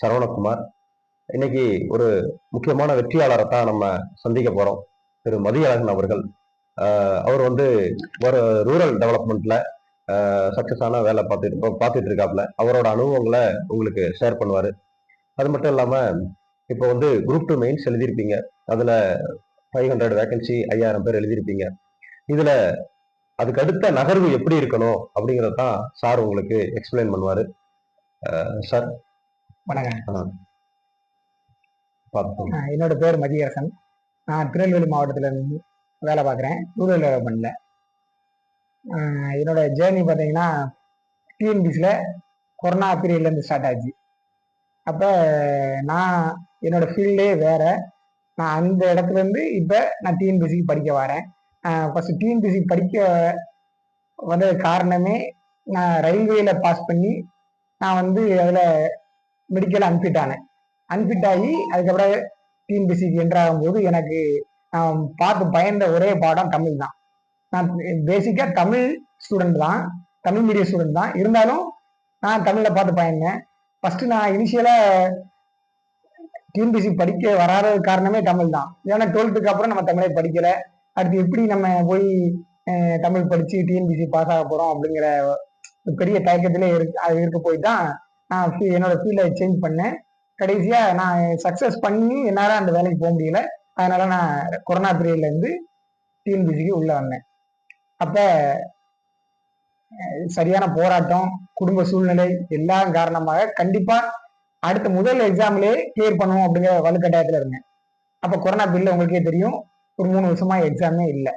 சரவணகுமார். இன்னைக்கு ஒரு முக்கியமான வெற்றியாளரை தான் நம்ம சந்திக்க போறோம். திரு மதியழகன் அவர்கள். அவர் வந்து ஒரு ரூரல் டெவலப்மெண்ட்ல சக்சஸான வேலை பார்த்துட்டு பார்த்துட்டு இருக்காப்புல அவரோட அனுபவங்களை உங்களுக்கு ஷேர் பண்ணுவார். அது மட்டும் இல்லாமல் இப்போ வந்து குரூப் டூ மெயின்ஸ் எழுதியிருப்பீங்க. அதில் ஃபைவ் ஹண்ட்ரட் வேகன்சி ஐயாயிரம் பேர் எழுதியிருப்பீங்க. இதில் அதுக்கு அடுத்த நகர்வு எப்படி இருக்கணும் அப்படிங்கிறத தான் சார் உங்களுக்கு எக்ஸ்பிளைன் பண்ணுவார். சார். வணக்கம். என்னோட பேர் மதியரசன். நான் திருநெல்வேலி மாவட்டத்துல இருந்து வேலை பார்க்குறேன். ரூரல் டெவலப்மெண்ட்ல ஆஹ் என்னோட ஜேர்னி பார்த்தீங்கன்னா டிஎன்பிசியில் கொரோனா பீரியட்லேருந்து ஸ்டார்ட் ஆச்சு. அப்போ நான் என்னோட ஃபீல்டே வேற. நான் அந்த இடத்துல இருந்து இப்போ நான் டிஎன்பிசிக்கு படிக்க வரேன். ஃபர்ஸ்ட் டிஎன்பிசி படிக்க வந்த காரணமே நான் ரயில்வேல பாஸ் பண்ணி நான் வந்து அதில் மெடிக்கல் அன்ஃபிட் ஆனேன். அன்ஃபிட் ஆகி அதுக்கப்புறம் டிஎன்பிசிக்கு என்ட்ரு போது எனக்கு நான் பார்த்து பயந்த ஒரே பாடம் தமிழ் தான். நான் பேசிக்காக தமிழ் ஸ்டூடெண்ட் தான். தமிழ் மீடியம் ஸ்டூடெண்ட் தான். இருந்தாலும் நான் தமிழில் பார்த்து பயந்தேன் ஃபர்ஸ்ட் நான் இனிஷியலாக டிஎன்பிசி படிக்க வராத காரணமே தமிழ் தான். ஏன்னா டுவெல்த்துக்கு அப்புறம் நம்ம தமிழை படிக்கல. அடுத்து எப்படி நம்ம போய் தமிழ் படிச்சு டிஎன்பிசி பாஸ் ஆக போறோம் அப்படிங்கிற பெரிய தயக்கத்திலே இருக்கு அது இருக்க போய் தான் நான் என்னோட ஃபீல்டை சேஞ்ச் பண்ணேன். கடைசியாக நான் சக்ஸஸ் பண்ணி என்னால் அந்த வேலைக்கு போக முடியல. அதனால நான் கொரோனா பீரியட்லேருந்து டிஎன்பிசிக்கு உள்ளே வந்தேன். அப்போ சரியான போராட்டம் குடும்ப சூழ்நிலை எல்லாம் காரணமாக கண்டிப்பாக அடுத்த முதல் எக்ஸாம்லேயே கிளியர் பண்ணுவோம் அப்படிங்கிற வலுக்கட்டாயத்தில் இருந்தேன். அப்போ கொரோனா பீரியடில் உங்களுக்கே தெரியும் ஒரு மூணு வருஷமா எக்ஸாமே இல்லை.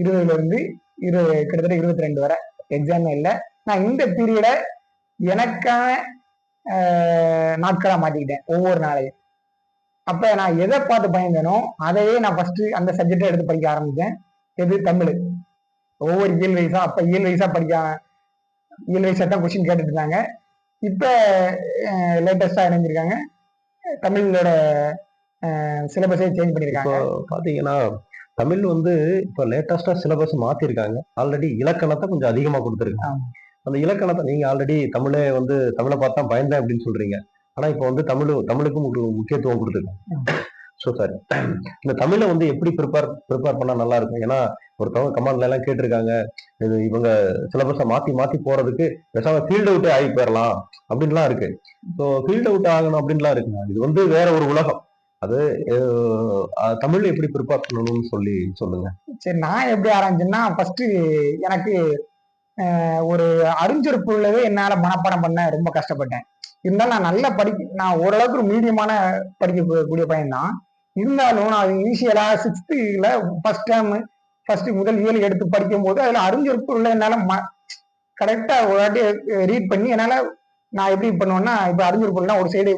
இருபதுலேருந்து இரு கிட்டத்தட்ட இருபத்தி ரெண்டு வரை எக்ஸாமே இல்லை. நான் இந்த பீரியடை எனக்கான ஆஹ், நாட்களா மாத்திக்கிட்டேன் ஒவ்வொரு நாளையும். அப்ப நான் எதை பார்த்து பயந்தேனோ அதையே நான் ஃபர்ஸ்ட் அந்த சப்ஜெக்டை எடுத்து படிக்க ஆரம்பிச்சேன். எது? தமிழ். ஒவ்வொரு இயல் வயசா அப்ப இயல் வயசா படிக்க இயல் வயசா தான் கொஸ்டின் கேட்டுட்டு இருந்தாங்க. இப்ப லேட்டஸ்டா இணைஞ்சிருக்காங்க தமிழோட சிலபஸே சேஞ்ச் பண்ணியிருக்காங்க பாத்தீங்கன்னா தமிழ் வந்து இப்போ லேட்டஸ்டா சிலபஸ் மாத்திருக்காங்க. ஆல்ரெடி இலக்கணத்தை கொஞ்சம் அதிகமா கொடுத்துருக்காங்க. அந்த இலக்கணத்தை நீங்க ஆல்ரெடி தமிழே வந்து தமிழை பார்த்தா பயந்தேன் அப்படின்னு சொல்றீங்க. ஆனா இப்போ வந்து தமிழ் தமிழுக்கும் ஒரு முக்கியத்துவம் கொடுத்துருக்காங்க. ஸோ சார் இந்த தமிழை வந்து எப்படி ப்ரிப்பேர் ப்ரிப்பேர் பண்ணா நல்லா இருக்கும்? ஏன்னா ஒருத்தவங்க கமாண்ட்ல எல்லாம் கேட்டிருக்காங்க. இது இவங்க சிலபஸை மாத்தி மாத்தி போறதுக்கு பேசாம ஃபீல்ட் அவுட்டே ஆகி போயிடலாம் அப்படின்லாம் இருக்கு. ஸோ ஃபீல்ட் அவுட் ஆகணும் அப்படின்லாம் இருக்குங்க இது வந்து வேற ஒரு உலகம். அது அஹ், தமிழ் எப்படி ப்ரிப்பேர் பண்ணணும்னு சொல்லி சொல்லுங்க. சரி நான் எப்படி ஆரம்பிச்சேன்னா ஃபர்ஸ்ட் எனக்கு ஒரு அறிஞர் பொருளவே என்னால மனப்பாடம் பண்ண ரொம்ப கஷ்டப்பட்டேன். இருந்தாலும் நான் நல்லா படி நான் ஓரளவுக்கு ஒரு மீடியமான படிக்கக்கூடிய பையன் தான். இருந்தாலும் நான் இனிஷியலா சிக்ஸ்த்துல ஃபர்ஸ்ட் டைம் ஃபர்ஸ்ட் முதல் இயல் எடுத்து படிக்கும் போது அதுல அறிஞர் என்னால் என்னால கரெக்டா ஒரு வாட்டி ரீட் பண்ணி என்னால நான் எப்படி பண்ணுவேன்னா இப்ப அறிஞர் ஒரு சைடு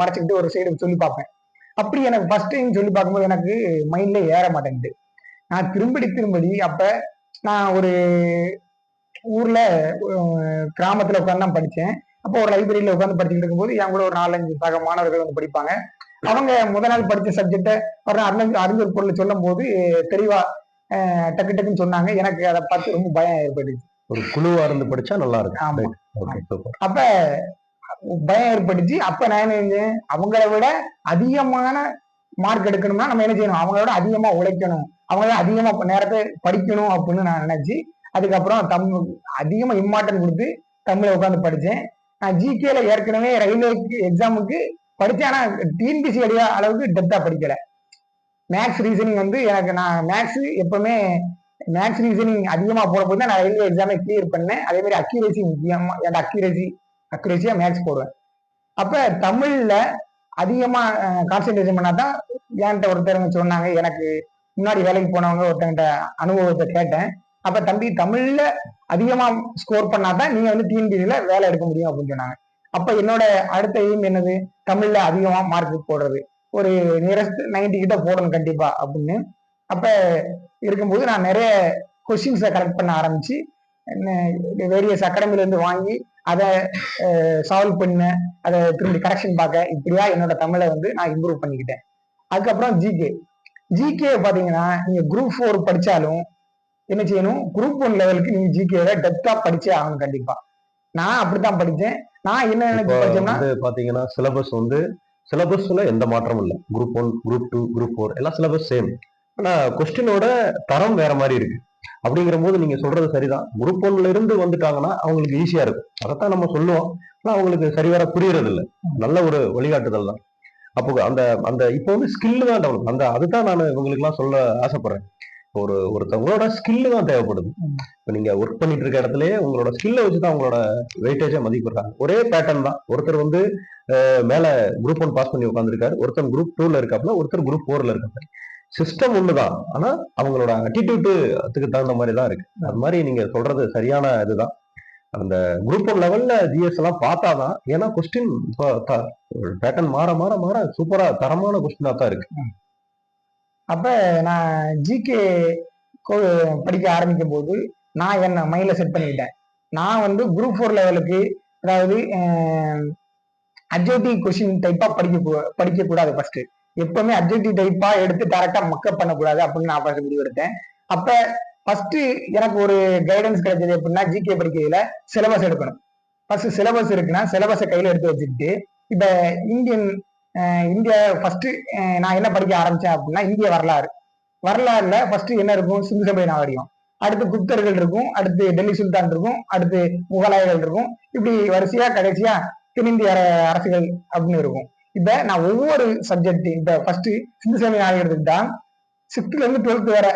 மறைச்சிக்கிட்டு ஒரு சைடு சொல்லி பார்ப்பேன். அப்படி எனக்கு ஃபர்ஸ்ட் டைம் சொல்லி பார்க்கும்போது எனக்கு மைண்ட்ல ஏற மாட்டேங்குது. நான் திரும்படி திரும்படி அப்ப நான் ஒரு ஊர்ல கிராமத்துல உட்காந்து தான் படிச்சேன். அப்போ ஒரு லைப்ரரியில உட்காந்து படிச்சுட்டு இருக்கும்போது என் கூட ஒரு நாலஞ்சு சக மாணவர்கள் வந்து படிப்பாங்க. அவங்க முத நாள் படிச்ச சப்ஜெக்டை ஒரு அறிஞர் அறிஞர் பொருள் சொல்லும் போது தெளிவா டக்கு டக்குன்னு சொன்னாங்க. எனக்கு அதை பார்த்து ரொம்ப பயம் ஏற்பட்டுச்சு. ஒரு குழுவா இருந்து படிச்சா நல்லா இருக்கும். அப்ப பயம் ஏற்பட்டுச்சு. அப்ப நான் என்ன செஞ்சேன்? அவங்கள விட அதிகமான மார்க் எடுக்கணும்னா நம்ம என்ன செய்யணும்? அவங்களோட அதிகமா உழைக்கணும். அவங்கள அதிகமா நேரத்தை படிக்கணும் அப்படின்னு நான் நினைச்சு அதுக்கப்புறம் தமிழ் அதிகமா இம்பார்ட்டன்ட் கொடுத்து தமிழை உட்காந்து படிச்சேன் நான் ஜிகேல ஏற்கனவே ரயில்வே எக்ஸாமுக்கு படித்தேன். ஆனால் டிஎன்பிசி வழியா அளவுக்கு டெப்தா படிக்கல. மேக்ஸ் ரீசனிங் வந்து எனக்கு நான் மேக்ஸ் எப்பவுமே மேக்ஸ் ரீசனிங் அதிகமாக போட போது நான் ரயில்வே எக்ஸாமே கிளியர் பண்ணேன். அதே மாதிரி அக்யூரேசி முக்கியமா எனக்கு அக்யூரேசி அக்யூரேசியா மேக்ஸ் போடுவேன். அப்ப தமிழ்ல அதிகமா கான்சென்ட்ரேஷன் பண்ணாதான் என்கிட்ட ஒருத்தருங்க சொன்னாங்க. எனக்கு முன்னாடி வேலைக்கு போனவங்க ஒருத்தங்கிட்ட அனுபவத்தை கேட்டேன். அப்ப தம்பி தமிழ்ல அதிகமா ஸ்கோர் பண்ணாதான் நீங்க வந்து டிஎன்பிசில வேலை எடுக்க முடியும் அப்படின்னு சொன்னாங்க. அப்ப என்னோட அடுத்த எய்ம் என்னது? தமிழ்ல அதிகமா மார்க் போடுறது. ஒரு நியரஸ்ட் 90 கிட்ட போடணும் கண்டிப்பா அப்படின்னு. அப்ப இருக்கும்போது நான் நிறைய கொஸ்டின்ஸை கலெக்ட் பண்ண ஆரம்பிச்சு வேரியஸ் அகாடமில இருந்து வாங்கி அதை சால்வ் பண்ண அதை திரும்பி கரெக்ஷன் பார்க்க இப்படியா என்னோட தமிழை வந்து நான் இம்ப்ரூவ் பண்ணிக்கிட்டேன். அதுக்கப்புறம் ஜிகே ஜிகே பாத்தீங்கன்னா நீங்க குரூப் ஃபோர் படிச்சாலும் என்ன செய்யணும்? குரூப் ஒன் லெவலுக்கு நீங்க ஜிகேவை டெப்தா படிச்சே ஆகணும் கண்டிப்பா. நான் அப்படித்தான் படிச்சேன் நான் என்ன நினைச்சு படிச்சோம்னா வந்து பாத்தீங்கன்னா சிலபஸ் வந்து சிலபஸ்ல எந்த மாற்றமும் இல்லை. Group one group two group four எல்லாம் சிலபஸ் சேம் ஆனா கொஸ்டினோட தரம் வேற மாதிரி இருக்கு. அப்படிங்கிற போது நீங்க சொல்றது சரிதான். குரூப் ஒன்ல இருந்து வந்துட்டாங்கன்னா அவங்களுக்கு ஈஸியா இருக்கும். அதைத்தான் நம்ம சொல்லுவோம். ஆனா அவங்களுக்கு சரிவர புரியறது இல்ல. நல்ல ஒரு வழிகாட்டுதல் தான். அப்போ அந்த அந்த இப்போ வந்து ஸ்கில் தான் டெவலப் அந்த அதுதான் நான் இவங்களுக்கு எல்லாம் சொல்ல ஆசைப்படுறேன். ஒரு ஒருத்தவங்களோட ஸ்கில் தான் தேவைப்படுது. இப்போ நீங்க ஒர்க் பண்ணிட்டு இருக்க இடத்துலயே உங்களோட ஸ்கில்லை வச்சு தான் உங்களோட வெயிட்டேஜை மதிப்பிடுறாங்க. ஒரே பேட்டர்ன் தான். ஒருத்தர் வந்து மேல குரூப் ஒன் பாஸ் பண்ணி உட்காந்துருக்காரு ஒருத்தர் குரூப் டூல இருக்காப்புல ஒருத்தர் குரூப் ஃபோர்ல இருக்காங்க சிஸ்டம் ஒண்ணுதான் ஆனா அவங்களோட அட்டிடியூட்டுக்கு தகுந்த மாதிரி தான் இருக்கு. அது மாதிரி நீங்க சொல்றது சரியான இதுதான். அந்த குரூப் ஒன் லெவல்ல ஜிஎஸ் எல்லாம் பார்த்தாதான் ஏன்னா கொஸ்டின் பேட்டர்ன் மாற மாற மாற சூப்பரா தரமான கொஸ்டினா தான் இருக்கு. அப்ப நான் ஜிகே படிக்க ஆரம்பிக்கும் போது நான் என்ன மைண்ட்ல செட் பண்ணிக்கிட்டேன். நான் வந்து குரூப் ஃபோர் லெவலுக்கு அதாவது அப்ஜெக்டிவ் கொஸ்டின் டைப்பா படிக்க படிக்கக்கூடாது படிக்க கூடாது ஃபர்ஸ்ட் எப்பவுமே அப்ஜெக்டிவ் டைப்பா எடுத்து டேரக்டா மக்கப் பண்ணக்கூடாது அப்படின்னு நான் ஃபர்ஸ்ட் முடிவு எடுத்தேன். அப்ப ஃபர்ஸ்ட் எனக்கு ஒரு கைடன்ஸ் கிடைச்சது எப்படின்னா ஜிகே படிக்கிறதுல சிலபஸ் எடுக்கணும். ஃபர்ஸ்ட் சிலபஸ் இருக்குன்னா சிலபஸை கையில எடுத்து வச்சுக்கிட்டு இப்ப இந்தியன் இந்தியா ஃபர்ஸ்ட் நான் என்ன படிக்க ஆரம்பிச்சேன் அப்படின்னா இந்திய வரலாறு. வரலாறுல ஃபர்ஸ்ட் என்ன இருக்கும்? சிந்து சபை நாகரிகம். அடுத்து குப்தர்கள் இருக்கும் அடுத்து டெல்லி சுல்தான் இருக்கும் அடுத்து முகலாயர்கள் இருக்கும். இப்படி வரிசையா கடைசியா தென்னிந்திய அரசுகள் அப்படின்னு இருக்கும். இப்ப நான் ஒவ்வொரு சப்ஜெக்ட் இப்ப ஃபர்ஸ்ட் சிந்து சபை நாகரிகத்துக்கு தான் சிக்ஸ்த்ல இருந்து டுவெல்த் வர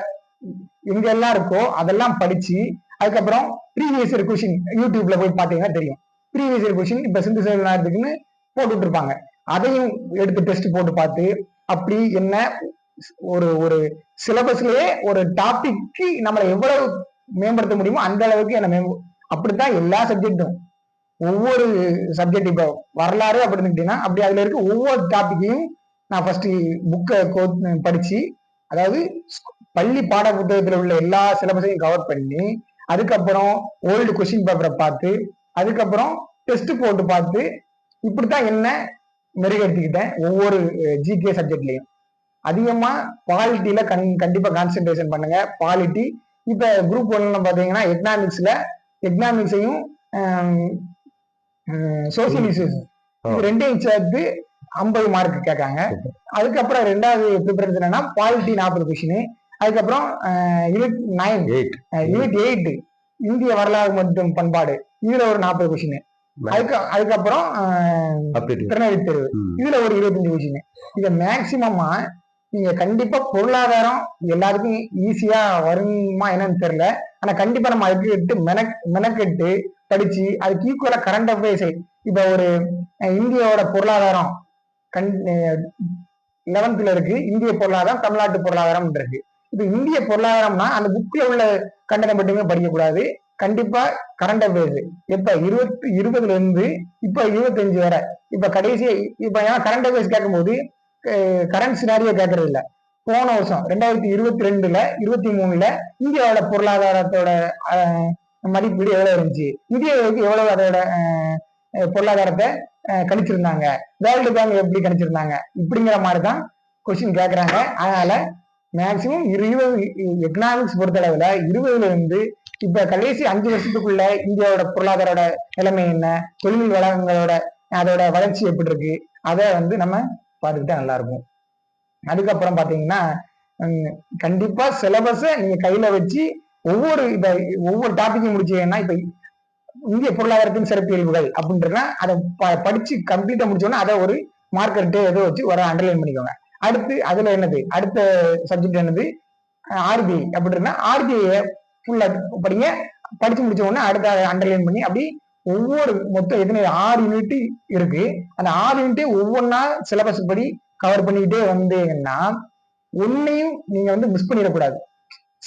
எங்க எல்லாம் இருக்கோ அதெல்லாம் படிச்சு அதுக்கப்புறம் ப்ரீவியஸ் இயர் கொஷின் யூடியூப்ல போய் பாத்தீங்கன்னா தெரியும். ப்ரீவியஸ் இயர் கொஷின் இப்ப சிந்து சபை நாகரிகத்துக்குன்னு போட்டுட்டு இருப்பாங்க. அதையும் எடுத்து டெஸ்ட் போட்டு பார்த்து அப்படி என்ன ஒரு ஒரு சிலபஸ்லயே ஒரு டாபிக்கு நம்மளை எவ்வளவு மேம்படுத்த முடியுமோ அந்த அளவுக்கு என்ன மேம்ப அப்படித்தான் எல்லா சப்ஜெக்டும் ஒவ்வொரு சப்ஜெக்ட் இப்போ வரலாறு அப்படின்னு அப்படி அதுல இருக்க ஒவ்வொரு டாபிக்கையும் நான் ஃபர்ஸ்ட் புக்கை படிச்சு அதாவது பள்ளி பாட புத்தகத்தில் உள்ள எல்லா சிலபஸையும் கவர் பண்ணி அதுக்கப்புறம் ஓல்டு கொஸ்டின் பேப்பரை பார்த்து அதுக்கப்புறம் டெஸ்ட் போட்டு பார்த்து இப்படித்தான் என்ன மெருகேற்றிக்கிட்டேன் ஒவ்வொரு ஜிகே சப்ஜெக்ட்லயும் அதிகமா குவாலிட்டியில கண் கண்டிப்பா கான்சென்ட்ரேஷன் பண்ணுங்க. குவாலிட்டி இப்ப குரூப் ஒன்ல பாத்தீங்கன்னா எக்கனாமிக்ஸ்ல எக்கனாமிக்ஸையும் சோசியலிசம் இது ரெண்டையும் சேர்த்து ஐம்பது மார்க் கேட்காங்க. அதுக்கப்புறம் ரெண்டாவது ப்ரிஃபரன்ஸ் என்னன்னா குவாலிட்டி நாற்பது கொஷின் அதுக்கப்புறம் unit nine eight unit eight இந்திய வரலாறு மற்றும் பண்பாடு. இதுல ஒரு நாற்பது கொஷின் அதுக்கு அதுக்கப்புறம். திறனறி தேர்வு. இதுல ஒரு இருபத்தஞ்சு கொஷின் இத மேக்சிமமா நீங்க கண்டிப்பா பொருளாதாரம் எல்லாருக்கும் ஈஸியா வருமா என்னன்னு தெரியல. ஆனா கண்டிப்பா நம்ம அதுக்கு எடுத்து மெனக் மெனக்கெட்டு படிச்சு அதுக்கு ஈக்குவலா கரண்ட் அஃபேர்ஸ் இப்ப ஒரு இந்தியாவோட பொருளாதாரம் கண் லெவன்த்ல இருக்கு. இந்திய பொருளாதாரம் தமிழ்நாட்டு பொருளாதாரம் இருக்கு. இப்ப இந்திய பொருளாதாரம்னா அந்த புக்ல உள்ள கண்டனை மட்டுமே படிக்கக்கூடாது. கண்டிப்பா கரண்ட் அஃபேர்ஸ் எப்ப இருபத்தி இருபதுல இருந்து இப்ப இருபத்தஞ்சு வரை. இப்ப கடைசி இப்ப ஏன்னா கரண்ட் அஃபேர்ஸ் கேட்கும்போது கரண்ட் சினாரியோ கேட்கறது இல்ல போன வருஷம் ரெண்டாயிரத்தி இருபத்தி ரெண்டுல இருபத்தி மூணுல இந்தியாவோட பொருளாதாரத்தோட மதிப்பீடு எவ்வளவு இருந்துச்சு? இந்தியாவுக்கு எவ்வளவு அதோட பொருளாதாரத்தை கணிச்சிருந்தாங்க? வேர்ல்டு பேங்க் எப்படி கணிச்சிருந்தாங்க? இப்படிங்கிற மாதிரி தான் கொஸ்டின் கேட்குறாங்க. அதனால மேக்சிமம் இருபது எக்கனாமிக்ஸ் பொறுத்தளவில் இருபதுல இருந்து இப்ப கடைசி அஞ்சு வருஷத்துக்குள்ள இந்தியாவோட பொருளாதாரோட நிலைமை என்ன? தொழில் வளங்களோட அதோட வளர்ச்சி எப்படி இருக்கு? அதை வந்து நம்ம பார்த்துக்கிட்டா நல்லா இருக்கும். அதுக்கப்புறம் பாத்தீங்கன்னா கண்டிப்பா சிலபஸை நீங்க கையில வச்சு ஒவ்வொரு இப்ப ஒவ்வொரு டாபிக்கும் முடிச்சீங்கன்னா இப்ப இந்திய பொருளாதாரத்தின் சிறப்பியல்புகள் அப்படின்றதுனா அதை ப- படிச்சு கம்ப்ளீட்டா முடிச்சோன்னா அதை ஒரு மார்க்கெட்டு ஏதோ வச்சு வர அண்டர்லைன் பண்ணிக்கோங்க. அடுத்து அதுல என்னது? அடுத்த சப்ஜெக்ட் என்னது? ஆர்பிஐ அப்படின்னா ஆர்பிஐ ஃபுல்லா படிங்க. படிச்சு முடிச்ச உடனே அடுத்த அண்டர்லைன் பண்ணி அப்படி ஒவ்வொரு மொத்தம் எத்தனை ஆறு யூனிட் இருக்கு. அந்த ஆறு யூனிட்டே ஒவ்வொன்றா சிலபஸ் படி கவர் பண்ணிக்கிட்டே வந்தீங்கன்னா ஒன்னையும் நீங்க வந்து மிஸ் பண்ணிடக்கூடாது.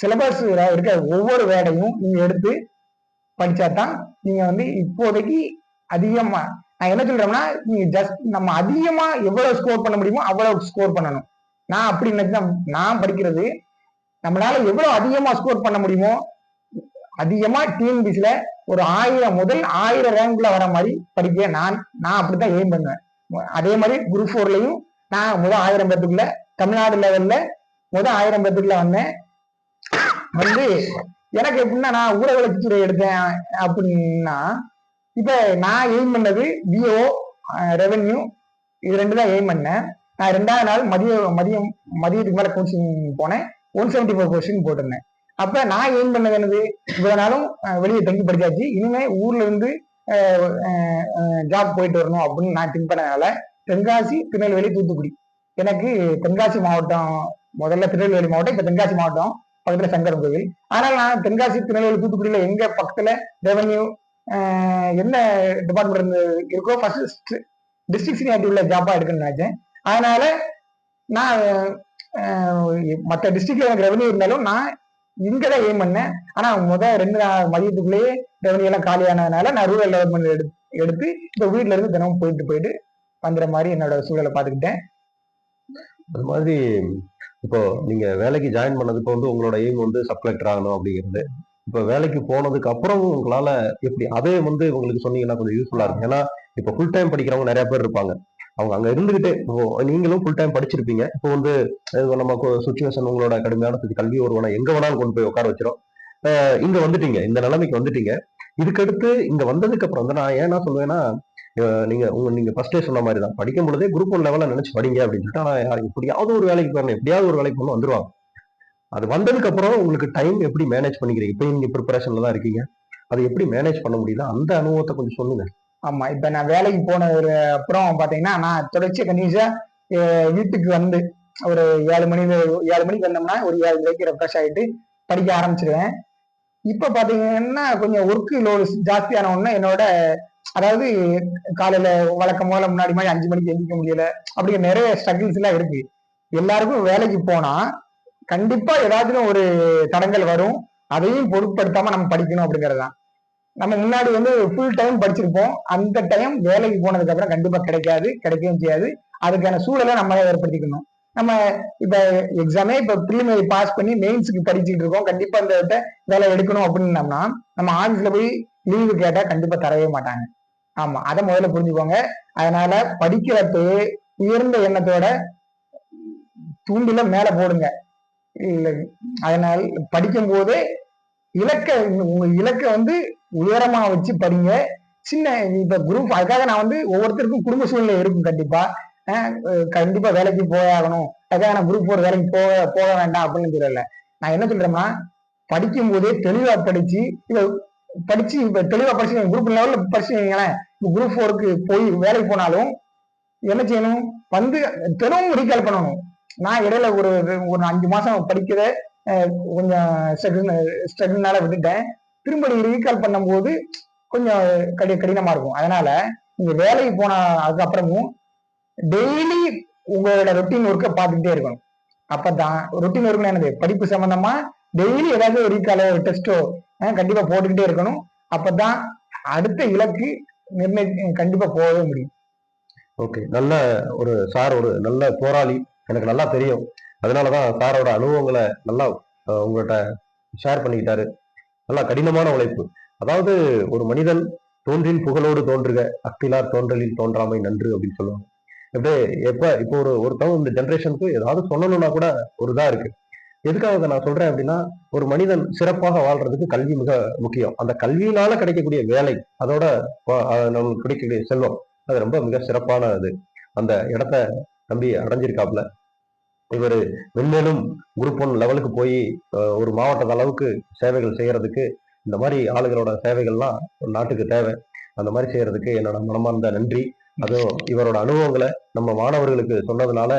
சிலபஸ் இருக்க ஒவ்வொரு வேடையும் நீங்க எடுத்து படிச்சா தான் நீங்க வந்து இப்போதைக்கு அதிகமா நான் என்ன சொல்றேன்னா நீங்க ஜஸ்ட் நம்ம அதிகமா எவ்வளவு ஸ்கோர் பண்ண முடியுமோ அவ்வளவு ஸ்கோர் பண்ணணும். நான் அப்படி நினைச்சு நான் படிக்கிறது நம்மளால எவ்வளவு அதிகமா ஸ்கோர் பண்ண முடியுமோ அதிகமா டிஎன்பிசில ஒரு ஆயிரம் முதல் ஆயிரம் ரேங்க்ல வர மாதிரி படிக்க நான் நான் அப்படித்தான் எய்ம் பண்ணுவேன். அதே மாதிரி குரூப் ஃபோர்லயும் நான் முதல் ஆயிரம் பேத்துக்குள்ள தமிழ்நாடு லெவல்ல முதல் ஆயிரம் பேத்துக்குள்ள வந்தேன். வந்து எனக்கு எப்படின்னா நான் ஊரக வளர்ச்சித்துறை எடுத்தேன் அப்படின்னா இப்ப நான் எய்ம் பண்ணது விஓ ரெவென்யூ இது ரெண்டு தான் எய்ம் பண்ணேன். நான் ரெண்டாவது நாள் மதியம் மதியம் மதியத்துக்கு மேல கோச்சிங் போனேன். ஒன் செவன்டி ஃபோர் கொஸ்டின் போட்டிருந்தேன். அப்ப நான் எய்ம் பண்ணது என்னது? இவ்வளவு நாளும் வெளியே தங்கி படிச்சாச்சு. இனிமே ஊர்ல இருந்து ஜாப் போயிட்டு வரணும் அப்படின்னு நான் திங்க் பண்ணனால தென்காசி திருநெல்வேலி தூத்துக்குடி. எனக்கு தென்காசி மாவட்டம் முதல்ல திருநெல்வேலி மாவட்டம் இப்ப தென்காசி மாவட்டம் பக்கத்துல சங்கரன் கோவில். ஆனால் நான் தென்காசி திருநெல்வேலி தூத்துக்குடியில எங்க பக்கத்துல ரெவன்யூ என்ன டிபார்ட்மெண்ட் இருக்கோ ஃபர்ஸ்ட் டிஸ்ட்ரிக்ட் சீனியாரிட்டி உள்ள ஜாப்பா எடுக்கணும்னு நினைச்சேன். அதனால நான் மற்ற டிஸ்ட்ரிக்ட்ல எனக்கு ரெவன்யூ இருந்தாலும் நான் இங்கதான் ஏம் பண்ணேன். ஆனா முத ரெண்டு நாள் மதியத்துக்குள்ளேயே ரெவன்யூ எல்லாம் காலியானதுனால நான் ரூரல் டெவலப்மெண்ட் எடுத்து எடுத்து இப்போ வீட்ல இருந்து தினமும் போயிட்டு போயிட்டு வந்துற மாதிரி என்னோட சூழலை பார்த்துக்கிட்டேன். அது மாதிரி இப்போ நீங்க வேலைக்கு ஜாயின் பண்ணது இப்போ வந்து உங்களோட எய்ம் வந்து சப் கலெக்டர் ஆகணும் அப்படிங்கிறது. இப்போ வேலைக்கு போனதுக்கு அப்புறம் உங்களால எப்படி அதே வந்து உங்களுக்கு சொன்னீங்கன்னா கொஞ்சம் யூஸ்ஃபுல்லா இருக்கும். ஏன்னா இப்போ ஃபுல் டைம் படிக்கிறவங்க நிறைய பேர் இருப்பாங்க. அவங்க அங்க இருந்துகிட்டே இப்போ நீங்களும் ஃபுல் டைம் படிச்சிருப்பீங்க. இப்போ வந்து நம்ம சுச்சுவேஷன் உங்களோட கடுமையான கல்வி ஒருவனை எங்க வேணாலும் கொண்டு போய் உட்கார வச்சிரும். இங்க வந்துட்டீங்க இந்த நிலைமைக்கு வந்துட்டீங்க. இதுக்கடுத்து இங்க வந்ததுக்கு அப்புறம் வந்து நான் ஏன்னா சொல்லுவேன்னா நீங்க உங்க நீங்க ஃபர்ஸ்டே சொன்ன மாதிரி தான் படிக்கும் பொழுதே குரூப் ஒன் லெவலில் நினைச்சு படிங்க அப்படின்னு சொல்லிட்டு ஆனா எப்படியாவது ஒரு வேலைக்கு போகணும் எப்படியாவது ஒரு வேலைக்கு போகணும் வந்துருவாங்க. அது வந்ததுக்கு அப்புறம் உங்களுக்கு டைம் எப்படி மேனேஜ் பண்ணிக்கிறீங்க? இப்போ நீங்க ப்ரிப்பரேஷன்ல தான் இருக்கீங்க. அதை எப்படி மேனேஜ் பண்ண முடியுது அந்த அனுபவத்தை கொஞ்சம் சொல்லுங்க. ஆமா இப்ப நான் வேலைக்கு போன ஒரு அப்புறம் பாத்தீங்கன்னா நான் தொடர்ச்சியா கண்டினியூஸா வீட்டுக்கு வந்து ஒரு ஏழு மணி ஏழு மணிக்கு வந்தோம்னா ஒரு ஏழு மணிக்கு ரெஃப்ரெஷ் ஆயிட்டு படிக்க ஆரம்பிச்சிருவேன். இப்ப பாத்தீங்கன்னா கொஞ்சம் ஒர்க்கு லோடு ஜாஸ்தியான உடனே என்னோட அதாவது காலையில வழக்கம் போல முன்னாடி மாதிரி அஞ்சு மணிக்கு எழுந்திக்க முடியல அப்படிங்கிற நிறைய ஸ்ட்ரகிள்ஸ் எல்லாம் இருக்கு. எல்லாருக்கும் வேலைக்கு போனா கண்டிப்பா ஏதாச்சும் ஒரு தடங்கள் வரும். அதையும் பொருட்படுத்தாம நம்ம படிக்கணும் அப்படிங்கிறது தான் நம்ம முன்னாடி வந்து ஃபுல் டைம் படிச்சிருப்போம். அந்த டைம் வேலைக்கு போனதுக்கு அப்புறம் கண்டிப்பா கிடைக்காது கிடைக்கவும் செய்யாது. அதுக்கான சூழலை நம்மளே ஏற்படுத்திக்கணும். நம்ம இப்ப எக்ஸாமே இப்ப ப்ரீமியரி பாஸ் பண்ணி மெயின்ஸுக்கு படிச்சுட்டு இருக்கோம். கண்டிப்பா இந்த இடத்த வேலை எடுக்கணும் அப்படின்னம்னா நம்ம ஆஃபீஸ்ல போய் லீவு கேட்டா கண்டிப்பா தரவே மாட்டாங்க. ஆமா அதை முதல்ல புரிஞ்சுக்கோங்க. அதனால படிக்கிறப்பயே உயர்ந்த எண்ணத்தோட தூண்டில மேல போடுங்க. அதனால் அதனால படிக்கும் போதே இலக்க உங்க இலக்க வந்து உயரமா வச்சு படிங்க. சின்ன இப்ப குரூப் அதுக்காக நான் வந்து ஒவ்வொருத்தருக்கும் குடும்ப சூழ்நிலை இருக்கும் கண்டிப்பா. கண்டிப்பா வேலைக்கு போயாகணும் அதுக்காக நான் குரூப் ஒரு வேலைக்கு போக போக வேண்டாம் அப்படின்னு சொல்லல. நான் என்ன சொல்றேன்னா படிக்கும் போதே தெளிவா படிச்சு இப்ப படிச்சு இப்ப தெளிவா படிச்சு குரூப் லெவல்ல படிச்சுங்களேன் இப்ப குரூப் ஃபோருக்கு போய் வேலைக்கு போனாலும் என்ன செய்யணும்? வந்து தினமும் ரீகால் பண்ணணும். நான் இடையில ஒரு ஒரு அஞ்சு மாசம் படிக்கிறத கொஞ்சம் கொஞ்சம் ஸ்ட்ரகிள்னால விட்டுட்டேன். திரும்ப ரீகால் பண்ணும்போது கொஞ்சம் கடி கடினமா இருக்கும். அதனால நீங்க வேலைக்கு போன அதுக்கப்புறமும் டெய்லி உங்களோட ரொட்டீன் ஒர்க்கை பார்த்துக்கிட்டே இருக்கணும். அப்பதான் ரொட்டீன் ஒர்க்னா என்னது? படிப்பு சம்பந்தமா டெய்லி ஏதாவது ஒரு ரீகாலோ ஒரு டெஸ்டோ கண்டிப்பா போட்டுக்கிட்டே இருக்கணும். அப்பதான் அடுத்த இலக்கு நிர்ணய கண்டிப்பா போகவே முடியும். ஓகே நல்ல ஒரு சார் ஒரு நல்ல போராளி. எனக்கு நல்லா தெரியும். அதனாலதான் சாரோட அனுபவங்களை நல்லா உங்கள்கிட்ட ஷேர் பண்ணிக்கிட்டாரு. நல்லா கடினமான உழைப்பு. அதாவது ஒரு மனிதன் தோன்றின் புகழோடு தோன்றுக அக்கிலார் தோன்றலில் தோன்றாமை நன்று அப்படின்னு சொல்லுவாங்க. எப்படியே எப்ப இப்போ ஒரு ஒருத்தவங்க இந்த ஜென்ரேஷனுக்கு ஏதாவது சொல்லணும்னா கூட ஒரு இதா இருக்கு. எதுக்காக நான் சொல்றேன் அப்படின்னா ஒரு மனிதன் சிறப்பாக வாழ்றதுக்கு கல்வி மிக முக்கியம். அந்த கல்வியினால கிடைக்கக்கூடிய வேலை அதோட நமக்கு கிடைக்கக்கூடிய செல்வம் அது ரொம்ப மிக சிறப்பான இது. அந்த இடத்த நம்பி அடைஞ்சிருக்காப்ல இவர் மென்மேலும் குரூப் ஒன் லெவலுக்கு போய் ஒரு மாவட்ட அளவுக்கு சேவைகள் செய்யறதுக்கு இந்த மாதிரி ஆளுகளோட சேவைகள்லாம் ஒரு நாட்டுக்கு தேவை. அந்த மாதிரி செய்யறதுக்கு என்னோட மனமார்ந்த நன்றி. அதுவும் இவரோட அனுபவங்களை நம்ம மாணவர்களுக்கு சொன்னதுனால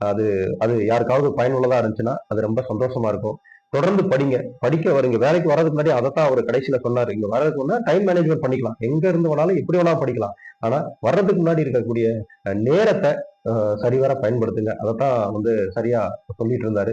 அது அது யாருக்காவது பயனுள்ளதா இருந்துச்சுன்னா அது ரொம்ப சந்தோஷமா இருக்கும். தொடர்ந்து படிங்க. படிக்க வரீங்க. வேலைக்கு வர்றதுக்கு முன்னாடி அதைத்தான் அவர் கடைசியில சொன்னாரு. இங்க வர்றதுக்கு முன்னாடி டைம் மேனேஜ்மெண்ட் பண்ணிக்கலாம். எங்க இருந்து வேணாலும் எப்படி வேணாலும் படிக்கலாம். ஆனா வர்றதுக்கு முன்னாடி இருக்கக்கூடிய நேரத்தை சரிவர பயன்படுத்துங்க. அதைத்தான் வந்து சரியா சொல்லிட்டு இருந்தாரு.